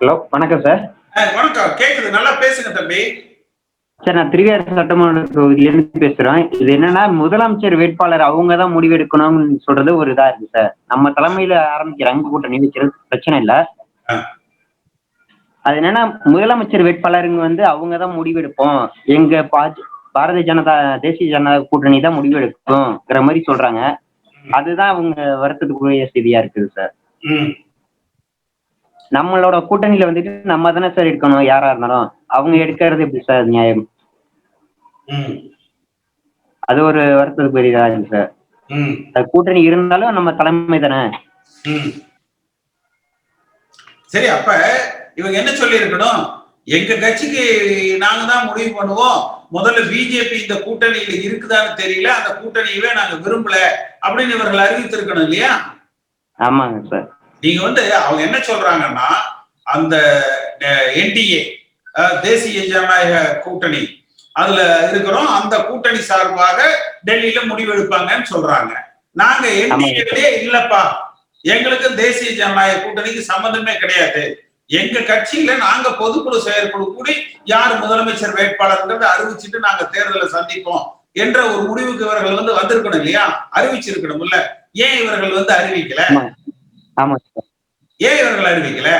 Hello வணக்கம் sir. வணக்கம். கேக்குது. நல்லா பேசுங்க தம்பி. சார் நான் திருவிழா சட்டமன்ற தொகுதியிலேருந்து பேசுகிறோம் இது என்னன்னா முதலமைச்சர் வேட்பாளர் அவங்க தான் முடிவெடுக்கணும்னு சொல்றது ஒரு இதா இருக்கு சார். நம்ம தலைமையில ஆரம்பிக்கிற அங்க கூட்டணி வைக்கிறது பிரச்சனை இல்லை. அது என்னன்னா முதலமைச்சர் வேட்பாளருங்க வந்து அவங்க தான் முடிவெடுப்போம். எங்க பாரதிய ஜனதா தேசிய ஜனதா கூட்டணி தான் முடிவெடுக்கும்ங்கிற மாதிரி சொல்றாங்க. அதுதான் அவங்க வருத்தத்துக்குரிய செய்தியா இருக்குது சார். நம்மளோட கூட்டணியில வந்துட்டு நம்ம தானே சார் எடுக்கணும் யாரா இருந்தாலும். அவங்க எடுக்கிறது எப்படி சார் நியாயம்? அது ஒரு வருத்தத்துக்குரியதா இருக்கு சார் கூட்டணி இருந்தாலும் நம்ம தலைமை தானே. சரி அப்ப இவங்க என்ன சொல்லி இருக்கணும் எங்க கட்சிக்கு நாங்க தான் முடிவு பண்ணுவோம். முதல்ல பிஜேபி இந்த கூட்டணியில இருக்குதான்னு தெரியல அந்த கூட்டணியவே நாங்க விரும்பல அப்படின்னு இவர்கள் அறிவித்திருக்கணும் இல்லையா? ஆமாங்க சார் நீங்க வந்து அவங்க என்ன சொல்றாங்கன்னா அந்த என்டிஏ தேசிய ஜனநாயக கூட்டணி அதுல இருக்கிறோம். அந்த கூட்டணி சார்பாக டெல்லியில முடிவெடுப்பாங்கன்னு சொல்றாங்க. நாங்க என்டிஏலயே இல்லப்பா. எங்களுக்கு தேசிய ஜனநாயக கூட்டணிக்கு சம்மந்தமே கிடையாது. எங்க கட்சியில நாங்க பொதுக்குழு செயற்குழு கூடி யார் முதலமைச்சர் வேட்பாளர்ன்றத அறிவிச்சுட்டு நாங்க தேர்தலை சந்திப்போம் என்ற ஒரு முடிவுக்கு இவர்கள் வந்து வந்திருக்கணும் இல்லையா? அறிவிச்சிருக்கணும் இல்ல ஏன் இவர்கள் வந்து அறிவிக்கல? ஏன் இவர்கள் அறிவிக்கல?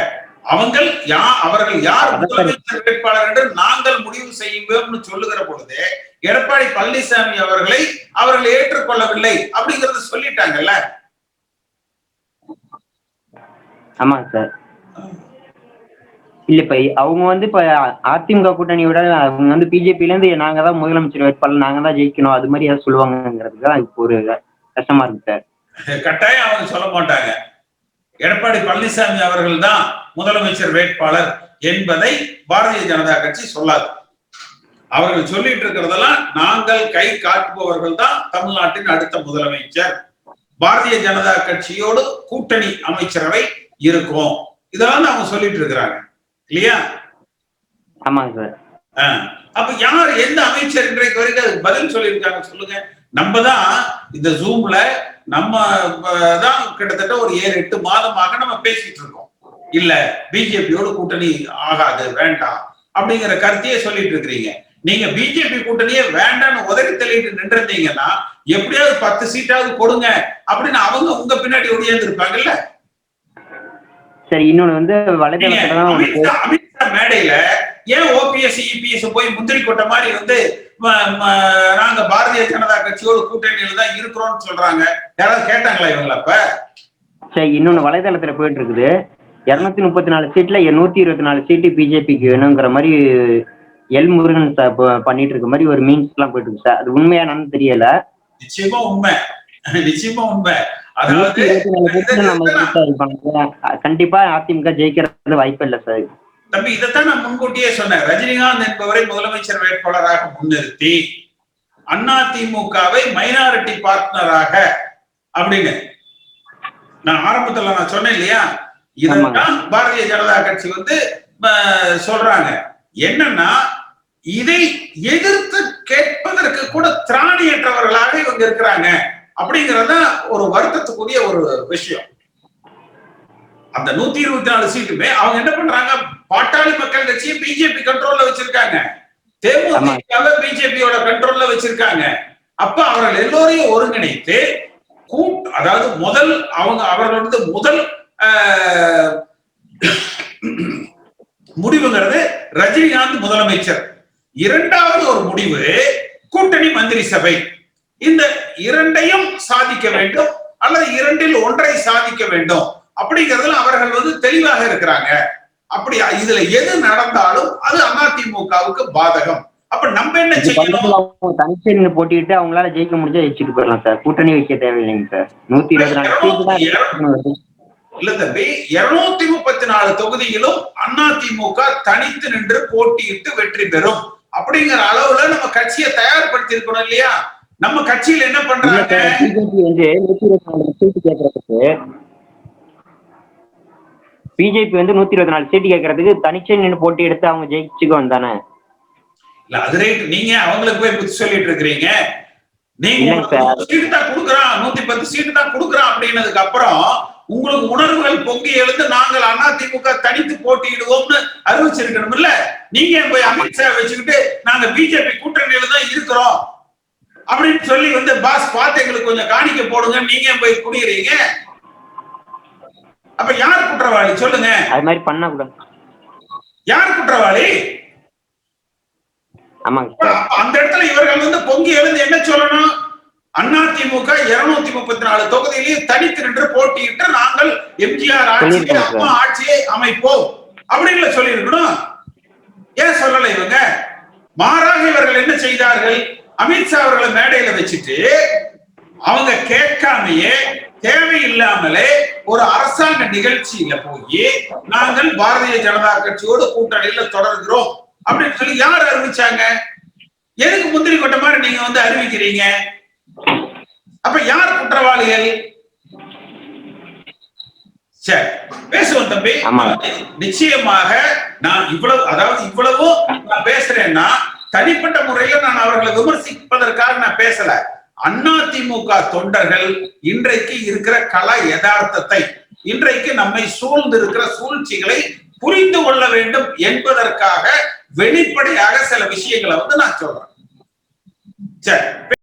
அவங்கள் யா அவர்கள் யார் முதலமைச்சர் வேட்பாளர் என்று நாங்கள் முடிவு செய்வோம்னு சொல்லுகிற பொழுது எடப்பாடி பழனிசாமி அவர்களை அவர்கள் ஏற்றுக்கொள்ளவில்லை அப்படிங்கறத சொல்லிட்டாங்கல்ல? ஆமாங்க சார். இல்ல இப்ப அவங்க வந்து இப்ப அதிமுக கூட்டணியோட அவங்க வந்து பிஜேபில இருந்து நாங்க தான் முதலமைச்சர் வேட்பாளர் நாங்க தான் ஜெயிக்கணும் அது மாதிரி ஏதாவது சொல்லுவாங்கங்கிறதுக்கு தான் இப்போ ஒரு கஷ்டமா இருக்கு சார். கட்டாயம் அவங்க சொல்ல மாட்டாங்க. எடப்பாடி பழனிசாமி அவர்கள் தான் முதலமைச்சர் வேட்பாளர் என்பதை பாரதிய ஜனதா கட்சி சொல்லாது. அவர்கள் சொல்லிட்டு இருக்கிறதெல்லாம் நாங்கள் கை காட்டுபவர்கள் தான் தமிழ்நாட்டின் அடுத்த முதலமைச்சர். பாரதிய ஜனதா கட்சியோடு கூட்டணி அமைச்சரவை இருக்கும். இதெல்லாம் அவங்க சொல்லிட்டு இருக்கிறாங்க. இல்லையா? ஆமாங்க சார். அப்ப யார் எந்த அமைச்சர் இன்றைக்கு வரைக்கும் அதுக்கு பதில் சொல்லியிருக்காங்க சொல்லுங்க. நம்ம தான் இந்த ஜூம்ல நம்ம தான் கிட்டத்தட்ட ஒரு ஏழு எட்டு மாதமாக நம்ம பேசிட்டு இருக்கோம். இல்ல பிஜேபியோட கூட்டணி ஆகாது வேண்டாம் அப்படிங்கிற கருத்தையே சொல்லிட்டு இருக்கிறீங்க. நீங்க பிஜேபி கூட்டணியே வேண்டாம்னு உதறி தள்ளிட்டு நின்றுருந்தீங்கன்னா எப்படியாவது பத்து சீட்டாவது கொடுங்க அப்படின்னு அவங்க உங்க பின்னாடி ஒடியாந்து இருப்பாங்கல்ல சரி இன்னொன்னு வந்து மேடையில ஏன் ஓபிஎஸ் இபிஎஸ் போய் முந்திரி கொட்ட மாதிரி வந்து நாங்க பாரதிய ஜனதா கட்சியோட கூட்டணியில தான் இருக்கிறோம்னு சொல்றாங்க. யாராவது கேட்டாங்களா இவங்கள அப்ப? சரி இன்னொன்னு வலைதளத்துல போயிட்டு இருக்குது இருநூத்தி முப்பத்தி நாலு சீட்ல நூத்தி இருபத்தி நாலு சீட்டு பிஜேபிக்கு வேணுங்கிற மாதிரி எல் முருகன் சார் பண்ணிட்டு இருக்க மாதிரி ஒரு மீன்ஸ் எல்லாம் போயிட்டு இருக்கு சார் அது உண்மையானு தெரியல. நிச்சயமா உண்மை. நிச்சயமா உண்மை. கண்டிப்பா அதிமுக ஜெயிக்கிறது வாய்ப்பு இல்லை சார் தம்பி இதைத்தான் நான் முன்கூட்டியே சொன்னேன். ரஜினிகாந்த் என்பவரை முதலமைச்சர் வேட்பாளராக முன்னிறுத்தி அதிமுகவை மைனாரிட்டி பார்ட்னராக அப்படின்னு. நான் ஆரம்பத்துல நான் சொன்னேன் இல்லையா? இதைத்தான் பாரதிய ஜனதா கட்சி வந்து சொல்றாங்க. என்னன்னா இதை எதிர்த்து கேட்பதற்கு கூட திராணியற்றவர்களாக இவங்க இருக்கிறாங்க. அப்படிங்கறது ஒரு வருத்தத்துக்குரிய ஒரு விஷயம். அந்த நூத்தி இருபத்தி நாலு சீட்டுமே அவங்க என்ன பண்றாங்க? பாட்டாளி மக்கள் கட்சியை பிஜேபி கண்ட்ரோல்ல வச்சிருக்காங்க. தேமுதிகவை பிஜேபியோட கண்ட்ரோல்ல வச்சிருக்காங்க. அப்ப அவர்கள் எல்லோரையும் ஒருங்கிணைத்து அதாவது முதல் அவங்க அவர்கள் வந்து முதல் முடிவுங்கிறது ரஜினிகாந்த் முதலமைச்சர். இரண்டாவது ஒரு முடிவு கூட்டணி மந்திரி சபை. இந்த இரண்டையும் சாதிக்க வேண்டும் அல்லது இரண்டில் ஒன்றை சாதிக்க வேண்டும். அப்படிங்கிறதுல அவர்கள் வந்து தெளிவாக இருக்கிறாங்க. அப்படி இதுல எது நடந்தாலும் அது அதிமுகவுக்கு பாதகம். அப்ப நம்ம என்ன செய்யணும்? பக்கத்துல அவங்க தனிச்சு நின்னு போட்டிட்டு அவங்களால ஜெயிக்க முடிஞ்சா ஜெயிச்சுட்டு போயிடலாம் சார். கூட்டணி வைக்க தேவையில்லைங்க சார். நூத்தி இருபத்தி நாலு. இல்ல தம்பி இருநூத்தி முப்பத்தி நாலு தொகுதியிலும் அதிமுக தனித்து நின்று போட்டியிட்டு வெற்றி பெறும். அப்படிங்கிற அளவுல நம்ம கட்சியை தயார்படுத்தி இருக்கணும் இல்லையா? நம்ம கட்சியில என்ன பண்றாங்க? பிஜேபி வந்து நூத்தி இருபத்தி நாலு சீட்டு கேட்கறதுக்கு தனிச்சே நின்று போட்டி எடுத்து அவங்க ஜெயிச்சுக்க வந்தானே? இல்ல அது ரைட் நீங்க அவங்களுக்கு போய் புத்தி சொல்லிட்டு இருக்கிறீங்க. நீங்க. சீட்டு தான் கொடுக்குறான். நூத்தி பத்து சீட்டு தான் கொடுக்குறான் அப்படின்னதுக்கு அப்புறம் உங்களுக்கு உணர்வுகள் பொங்கி எழுந்து நாங்கள் அதிமுக தனித்து போட்டியிடுவோம்னு அறிவிச்சிருக்கணும் இல்ல நீங்க போய் அமித்ஷா வச்சுக்கிட்டு நாங்க பிஜேபி கூட்டணியில தான் இருக்கிறோம்? அப்படின்னு சொல்லி வந்து பாஸ் பார்த்து எங்களுக்கு கொஞ்சம் காணிக்க போடுங்க நீங்க போய் குடிக்கிறீங்க அப்ப யார் குற்றவாளி? சொல்லுங்க. அது மாதிரி பண்ணக்கூடாது யார் குற்றவாளி? அந்த இடத்துல இவர்கள் வந்து பொங்கி எழுந்து என்ன சொல்லணும்? அதிமுக இருநூத்தி முப்பத்தி நாலு தொகுதியிலேயே தனித்து நின்று போட்டியிட்டு நாங்கள் எம்ஜிஆர் ஆட்சியை. அம்மா ஆட்சியை அமைப்போம். அப்படின்னு சொல்லி இருக்கணும் ஏன் சொல்லல இவங்க? மாறாக இவர்கள் என்ன செய்தார்கள்? அமித்ஷா அவர்களை மேடையில வச்சுட்டு அவங்க கேட்காமையே தேவையில்லாமலே ஒரு அரசாங்க நிகழ்ச்சியில போய் நாங்கள் பாரதிய ஜனதா கட்சியோடு கூட்டணியில தொடர்கிறோம் அப்படின்னு சொல்லி யார் அறிவிச்சாங்க? எதுக்கு முந்திரி கொட்ட மாதிரி நீங்க வந்து அறிவிக்கிறீங்க? அப்ப யார் குற்றவாளிகள்? சரி பேசுவோம் தம்பி. நிச்சயமாக நான் இவ்வளவு அதாவது இவ்வளவும் நான் பேசுறேன்னா தனிப்பட்ட முறையில நான் அவர்களை விமர்சிப்பதற்காக நான் பேசல. அதிமுக தொண்டர்கள் இன்றைக்கு இருக்கிற கல யதார்த்தத்தை இன்றைக்கு நம்மை சூழ்ந்து இருக்கிற சூழ்ச்சிகளை புரிந்து கொள்ள வேண்டும் என்பதற்காக வெளிப்படையாக சில விஷயங்களை வந்து நான் சொல்றேன். சரி.